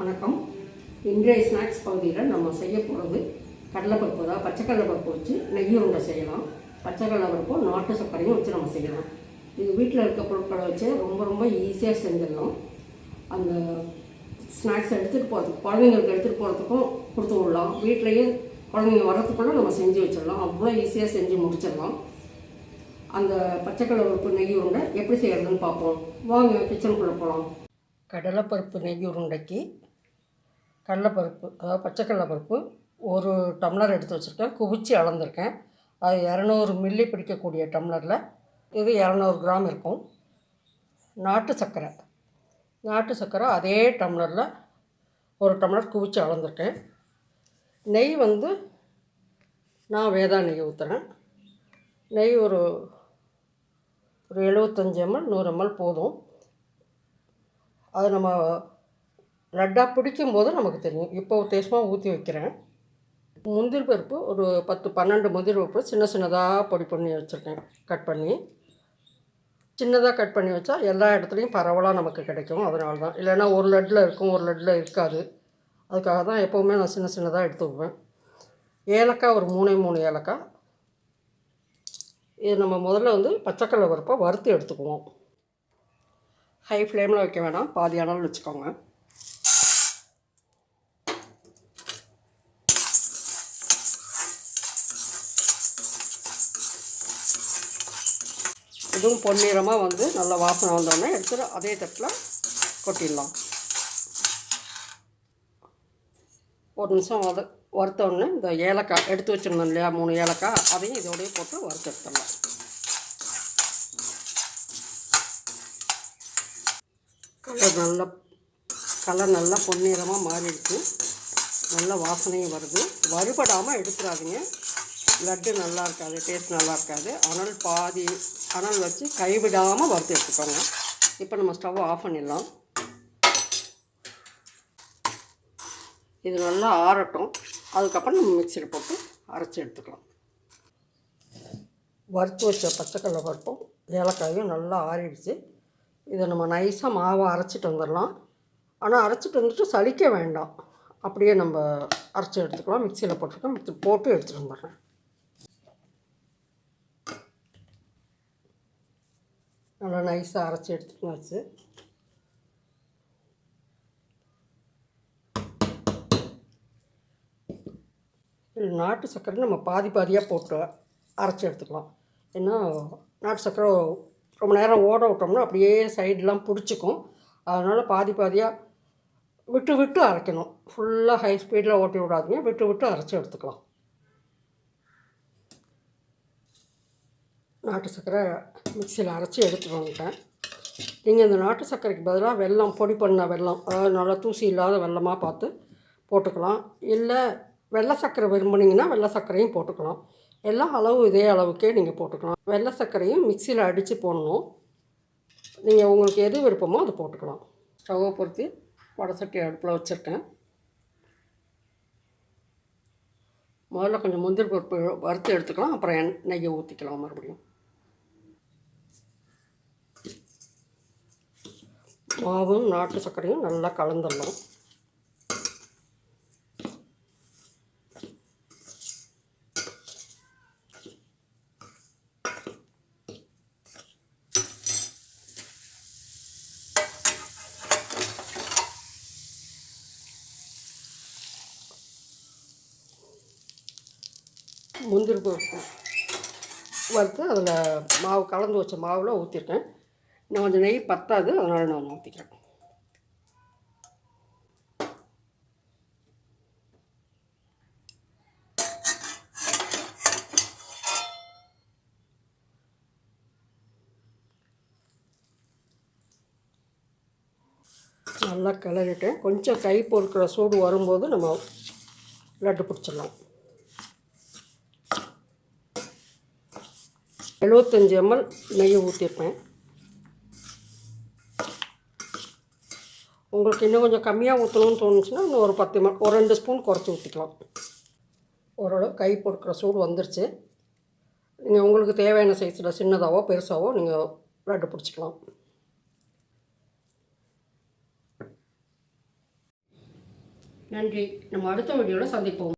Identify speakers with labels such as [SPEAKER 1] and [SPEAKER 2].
[SPEAKER 1] வணக்கம். இன்றைய ஸ்நாக்ஸ் பகுதியில் நம்ம செய்ய போகிறது கடலைப்பருப்பு தான். பச்சை கடலைப்பருப்பு வச்சு நெய் உருண்டை செய்யலாம். பச்சை கடலைப்பருப்பும் நாட்டு சர்க்கரையும் வச்சு நம்ம செய்யலாம். இது வீட்டில் இருக்க பொருட்களை வச்சு ரொம்ப ரொம்ப ஈஸியாக செஞ்சிடலாம். அந்த ஸ்நாக்ஸ் எடுத்துகிட்டு போகிறதுக்கு குழந்தைங்களுக்கு எடுத்துகிட்டு போகிறதுக்கும் கொடுத்து விடலாம். வீட்லேயே குழந்தைங்க வர்றதுக்குள்ளே நம்ம செஞ்சு வச்சிடலாம். அவ்வளோ ஈஸியாக செஞ்சு முடிச்சிடலாம். அந்த பச்சை பருப்பு நெய் உருண்டை எப்படி செய்கிறதுன்னு பார்ப்போம். வாங்க கிச்சனுக்குள்ளே போகலாம் கடலைப்பருப்பு நெய் உருண்டைக்கு கடலைப்பருப்பு அதாவது பச்சை கடலைப்பருப்பு ஒரு டம்ளர் எடுத்து வச்சுருக்கேன். குவிச்சு அளந்திருக்கேன். அது இரநூறு மில்லி பிடிக்கக்கூடிய டம்ளரில் இது இரநூறு கிராம் இருக்கும். நாட்டு சர்க்கரை. நாட்டு சர்க்கரை அதே டம்ளரில் ஒரு டம்ளர் குவிச்சு அளந்திருக்கேன். நெய் வந்து நான் வேதா நெய் ஊற்றுறேன் நெய் ஒரு ஒரு எழுபத்தஞ்சி எம்எல் நூறு எம்எல் போதும். அது நம்ம லட்டாக பிடிக்கும் போது நமக்கு தெரியும். இப்போ தேசமாக ஊற்றி வைக்கிறேன். முந்திரி பருப்பு ஒரு பத்து பன்னெண்டு முந்திரி பருப்பு சின்ன சின்னதாக பொடி பண்ணி வச்சுருக்கேன். கட் பண்ணி. சின்னதாக கட் பண்ணி வச்சா எல்லா இடத்துலையும் பரவலாக நமக்கு கிடைக்கும். அதனால தான் இல்லைன்னா ஒரு லட்டில் இருக்கும் ஒரு லட்டில் இருக்காது. அதுக்காக தான் எப்போவுமே நான் சின்ன சின்னதாக எடுத்துக்குவேன் ஏலக்காய் ஒரு மூணே மூணு ஏலக்காய். இது நம்ம முதல்ல வந்து பச்சைக்கடலை பருப்பை வறுத்து எடுத்துக்குவோம். ஹை ஃப்ளேமில் வைக்க வேணாம். பாதி அளவில் வச்சுக்கோங்க. இதுவும் பொன்னிறமாக வந்து நல்லா வாசனை வந்தோடனே எடுத்து அதே தட்டில் கொட்டிடலாம். ஒரு நிமிஷம் வத வறுத்தோடனே இந்த ஏலக்காய் எடுத்து வச்சுருந்தோம் இல்லையா மூணு ஏலக்காய் அதையும் இதோடய போட்டு வறுத்தெடுத்துடலாம் கலர் நல்லா கலர் நல்லா பொன்னிறமாக மாறிடுச்சு. நல்ல வாசனையும் வருது. வறுபடாமல் எடுத்துடாதீங்க லட்டு நல்லா இருக்காது டேஸ்ட் நல்லா இருக்காது அனல் பாதி அனல் வச்சு கைவிடாமல் வறுத்து எடுத்துக்கோங்க. இப்போ நம்ம ஸ்டவ் ஆஃப் பண்ணிடலாம். இது நல்லா ஆறட்டும். அதுக்கப்புறம் நம்ம மிக்சியில் போட்டு அரைச்சி எடுத்துக்கலாம். வறுத்து வச்ச பச்சைக்கடலை பருப்பும் ஏலக்காயும் நல்லா ஆறிடுச்சு. இதை நம்ம நைஸாக மாவை அரைச்சிட்டு வந்துடலாம். ஆனால் அரைச்சிட்டு வந்துட்டு சலிக்க வேண்டாம். அப்படியே நம்ம அரைச்சி எடுத்துக்கலாம். மிக்சியில் போட்டிருக்கோம் மிக்சி போட்டு எடுத்துகிட்டு வந்துடுறேன். நல்லா நைஸாக அரைச்சி எடுத்துக்கலாச்சு. இது நாட்டு சர்க்கரை நம்ம பாதி பாதியாக போட்டு அரைச்சி எடுத்துக்கலாம். ஏன்னா நாட்டு சர்க்கரை ரொம்ப நேரம் ஓட விட்டோம்னா அப்படியே சைடெலாம் பிடிச்சிக்கும். அதனால் பாதி பாதியாக விட்டு விட்டு அரைக்கணும். ஃபுல்லாக ஹை ஸ்பீடில் ஓட்டி விடாதீங்க. விட்டு விட்டு அரைச்சி எடுத்துக்கலாம். நாட்டு சர்க்கரை மிக்சியில் அரைச்சி எடுத்துட்டு வந்துட்டேன். நீங்கள் இந்த நாட்டு சர்க்கரைக்கு பதிலாக வெல்லம் பொடி பண்ண வெல்லம் அதாவது நல்லா தூசி இல்லாத வெல்லமாக பார்த்து போட்டுக்கலாம். இல்லை வெள்ளை சர்க்கரை விரும்புனீங்கன்னா வெள்ளை சர்க்கரையும் போட்டுக்கலாம். எல்லாம் அளவு இதே அளவுக்கே நீங்கள் போட்டுக்கலாம். வெள்ளை சர்க்கரையும் மிக்சியில் அடித்து போடணும். நீங்கள் உங்களுக்கு எது விருப்பமோ அதை போட்டுக்கலாம். ஸ்டவ்வை பொறுத்து வடை சட்டி அடுப்பில் வச்சுருக்கேன். முதல்ல கொஞ்சம் முந்திரி பருப்பு வறுத்து எடுத்துக்கலாம். அப்புறம் எண் நெய்யை ஊற்றிக்கலாம் மறுபடியும். மாவும் நாட்டு சர்க்கரையும் நல்லா கலந்துடலாம். முந்திரி பருப்பு வறுத்து அதில் மாவு கலந்து வச்ச மாவில் ஊற்றிருக்கேன் இன்னும் கொஞ்சம் நெய் பத்தாது அதனால் நான் ஊற்றிக்கிறேன் நல்லா கிளறிட்டேன் கொஞ்சம் கை பொறுக்கிற சூடு வரும்போது நம்ம லட்டு பிடிச்சிடலாம். எழுபத்தஞ்சி எம்எல் நெய் ஊற்றிருப்பேன் உங்களுக்கு இன்னும் கொஞ்சம் கம்மியாக ஊற்றணும்னு தோணுச்சுன்னா இன்னும் ஒரு பத்து ஒரு ரெண்டு ஸ்பூன் குறைச்சி ஊற்றிக்கலாம் ஓரளவு கை பொறுக்கிற சூடு வந்துருச்சு. நீங்கள் உங்களுக்கு தேவையான சைஸில் சின்னதாகவோ பெருசாகவோ நீங்கள் லட்டு பிடிச்சிக்கலாம் நன்றி. நம்ம அடுத்த வீடியோவில் சந்திப்போம்.